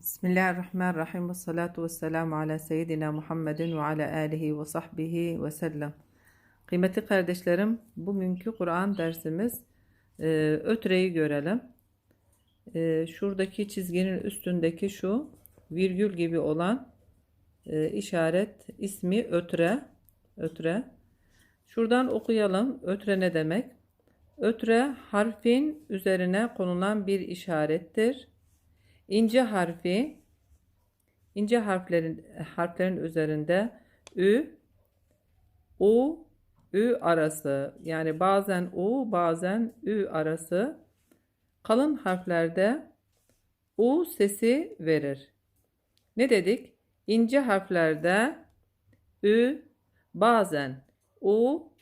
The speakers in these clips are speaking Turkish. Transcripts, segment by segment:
Bismillahirrahmanirrahim ve salatu ve selamu ala seyyidina Muhammedin ve ala alihi ve sahbihi ve sellem. Kıymetli kardeşlerim, bugünkü Kur'an dersimiz e, ötreyi görelim. E, şuradaki çizginin üstündeki şu virgül gibi olan e, işaret ismi ötre. Ötre. Şuradan okuyalım. Ötre ne demek? Ötre harfin üzerine konulan bir işarettir. İnce harfi ince harflerin harflerin üzerinde ü u ü arası yani bazen u bazen ü arası kalın harflerde u sesi verir. Ne dedik? İnce harflerde ü bazen u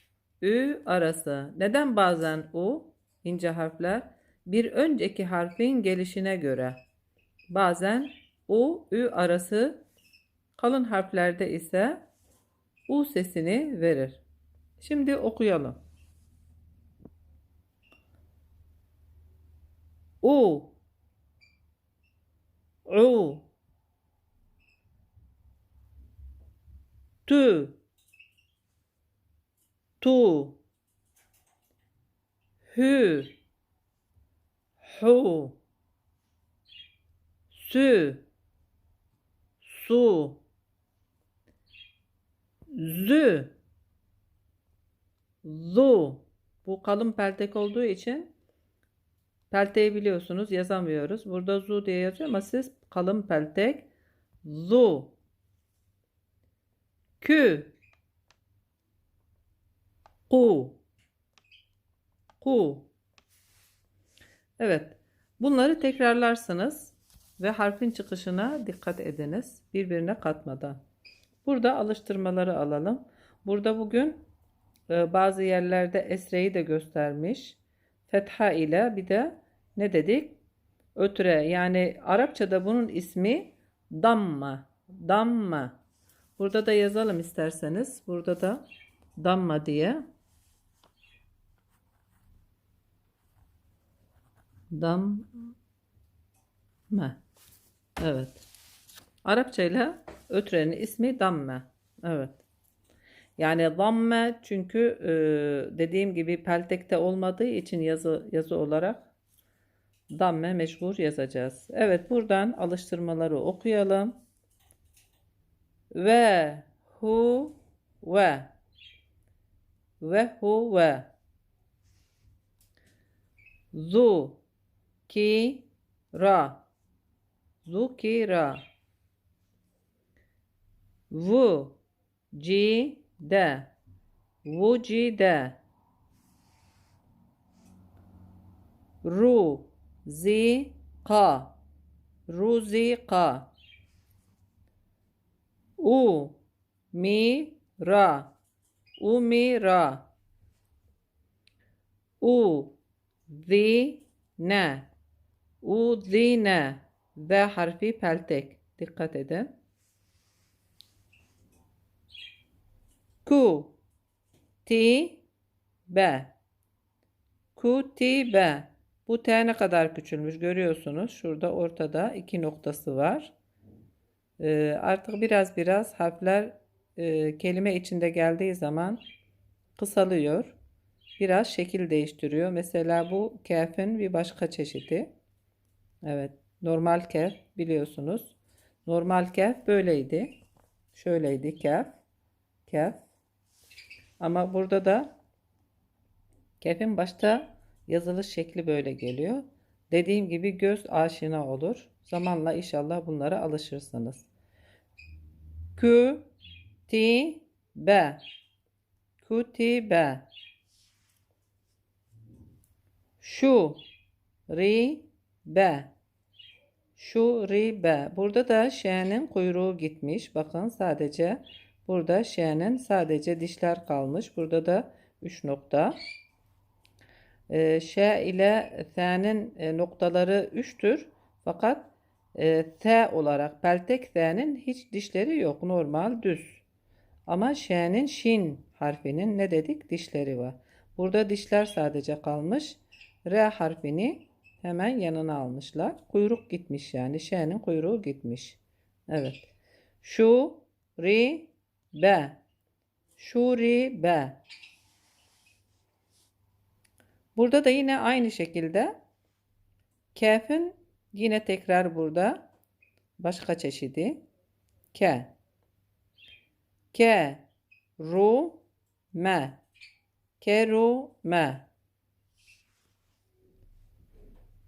ü arası. Neden bazen u? ince harfler bir önceki harfin gelişine göre. Bazen u, ü arası kalın harflerde ise u sesini verir. Şimdi okuyalım. U U Tü Tu Hü Hu Sü. Su. Zü. Zu. Bu kalın peltek olduğu için pelteği biliyorsunuz yazamıyoruz. Burada zu diye yazıyor ama siz kalın peltek. Zu. Kü. Ku. Ku. Evet. Bunları tekrarlarsınız ve harfin çıkışına dikkat ediniz birbirine katmadan. Burada alıştırmaları alalım. Burada bugün e, bazı yerlerde esreyi de göstermiş. Fetha ile bir de ne dedik? Ötre yani Arapçada bunun ismi damma. Damma. Burada da yazalım isterseniz. Burada da damma diye. Damma. Evet. Arapça ile ötrenin ismi damme. Evet. Yani damme çünkü e, dediğim gibi peltekte olmadığı için yazı yazı olarak damme mecbur yazacağız. Evet buradan alıştırmaları okuyalım. Ve hu ve ve hu ve zu ki ra zukira. Vu ci de vucide. Ru zi ka ruzika. U mi ra umira. U zi ne uzine V harfi peltek. Dikkat edin. Ku ti be ku ti be bu T ne kadar küçülmüş görüyorsunuz. Şurada ortada iki noktası var. Ee, artık biraz biraz harfler e, kelime içinde geldiği zaman kısalıyor. Biraz şekil değiştiriyor. Mesela bu kefin bir başka çeşidi. Evet. Normal kef biliyorsunuz. Normal kef böyleydi. Şöyleydi kef. Kef. Ama burada da kefin başta yazılış şekli böyle geliyor. Dediğim gibi göz aşina olur. Zamanla inşallah bunlara alışırsınız. Kü ti be kutibe şu ri be şu ribe. Burada da şe'nin kuyruğu gitmiş. Bakın sadece burada şe'nin sadece dişler kalmış. Burada da 3 nokta. E, ş ile t'nin e, noktaları 3'tür. Fakat e, t olarak peltek t'nin hiç dişleri yok. Normal düz. Ama şe'nin şin harfinin ne dedik? Dişleri var. Burada dişler sadece kalmış. R harfini Hemen yanına almışlar. Kuyruk gitmiş yani. Ş'nin kuyruğu gitmiş. Evet. Şu, ri, be. Şu, ri, be. Burada da yine aynı şekilde kefin yine tekrar burada başka çeşidi. Ke. Ke. Ru. Me. Ke. Ru. Me.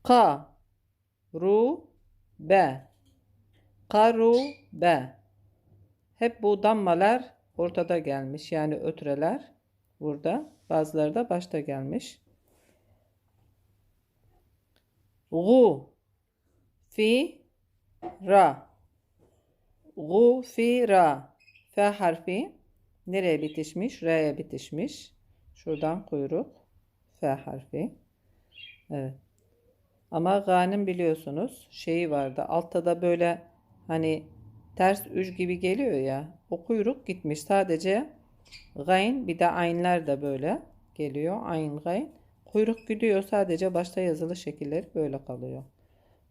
Ka. Ru. Be. Karu. Be. Hep bu dammalar ortada gelmiş. Yani ötreler burada. Bazıları da başta gelmiş. Gu. Fi. Ra. Gufira. F harfi nereye bitişmiş? R'ye bitişmiş. Şuradan kuyruk. F harfi. Evet. Ama ganim biliyorsunuz şeyi vardı. Altta da böyle hani ters üç gibi geliyor ya. O kuyruk gitmiş. Sadece gayn bir de aynlar da böyle geliyor. Ayn gayn. Kuyruk gidiyor. Sadece başta yazılı şekilleri böyle kalıyor.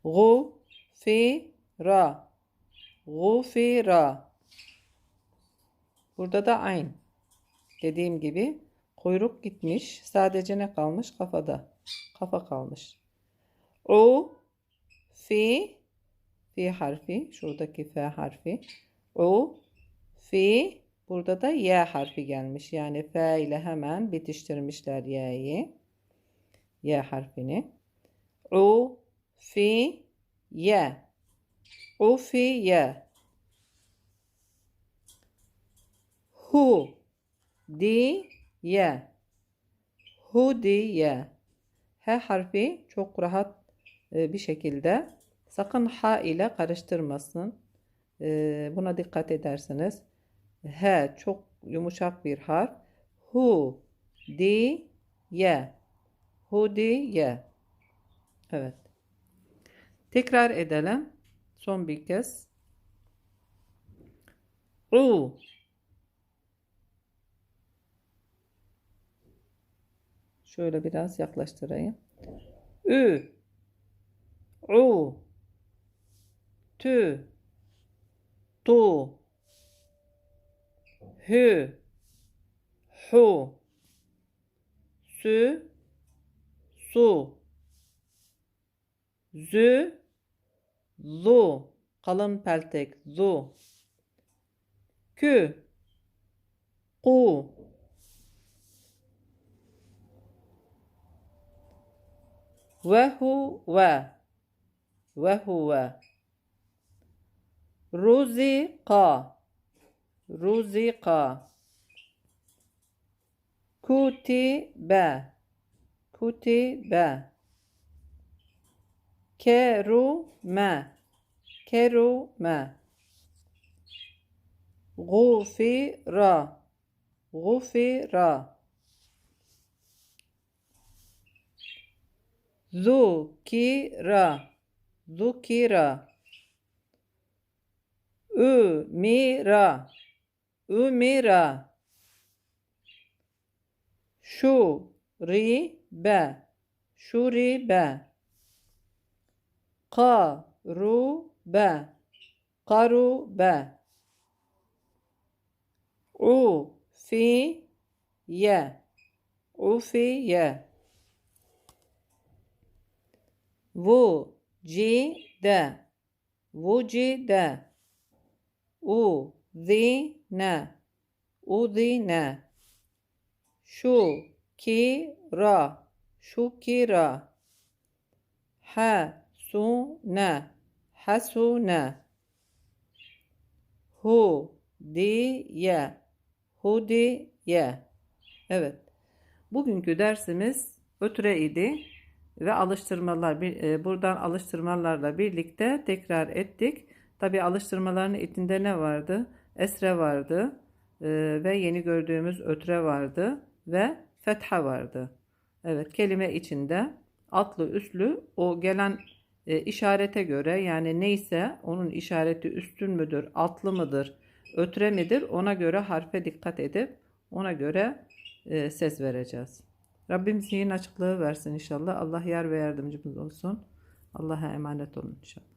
Gu fi ra. Gufira. Burada da aynı. Dediğim gibi kuyruk gitmiş. Sadece ne kalmış? Kafada. Kafa kalmış. U fi fi harfi. Şuradaki f harfi. U fi burada da y harfi gelmiş. Yani f ile hemen bitiştirmişler y'yi. Y harfini. U fi y. Ufiye. Hu. Diye. Hudiye. H harfi çok rahat bir şekilde sakın H ile karıştırmasın. E, buna dikkat edersiniz. H çok yumuşak bir harf. Hu. Diye. Hudiye. Evet. Tekrar edelim. Son bir kez. U. Şöyle biraz yaklaştırayım. Ü. U. Tü. Tu. Hü. Hu. Sü. Su. Zü. Zu. Kalın peltek. Zu. Kü. Ku. Ve hu ve. Ve huve. Ruzika. Ruzika. Kutibe. Kutibe. Kerume. Kerume. Gufira. Gufira. Zukira. Ümira. Ümira. Şuribe. Şuribe. Karube. Karube. Ufiye. Ufiye. Vucide. Vucide. Udine. Udine. Şukira. Şukira. Hasune. Hasune. Hudiye. Hudiye. Evet. Bugünkü dersimiz ötüre idi ve alıştırmalar bir- e, buradan alıştırmalarla birlikte tekrar ettik. Tabi alıştırmaların içinde ne vardı? Esre vardı e, ve yeni gördüğümüz ötre vardı ve fetha vardı. Evet kelime içinde atlı üslü o gelen e, işarete göre yani neyse onun işareti üstün müdür, atlı mıdır, ötre midir ona göre harfe dikkat edip ona göre e, ses vereceğiz. Rabbim zihin açıklığı versin inşallah. Allah yar ve yardımcımız olsun. Allah'a emanet olun inşallah.